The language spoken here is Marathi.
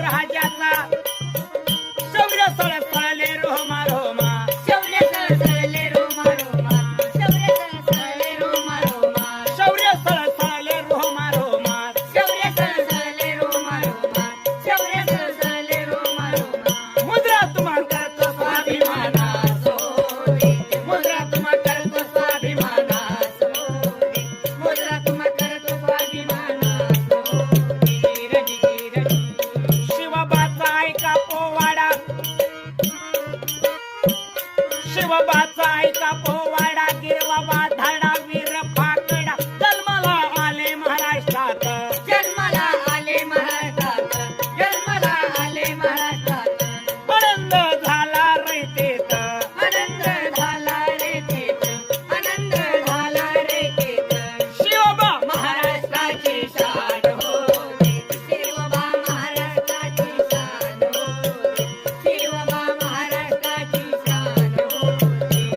राजाचा शौर्य सळ सळले रोमा रोमा. शौर्य सळ सळले शिवबाचा ऐका पोवा.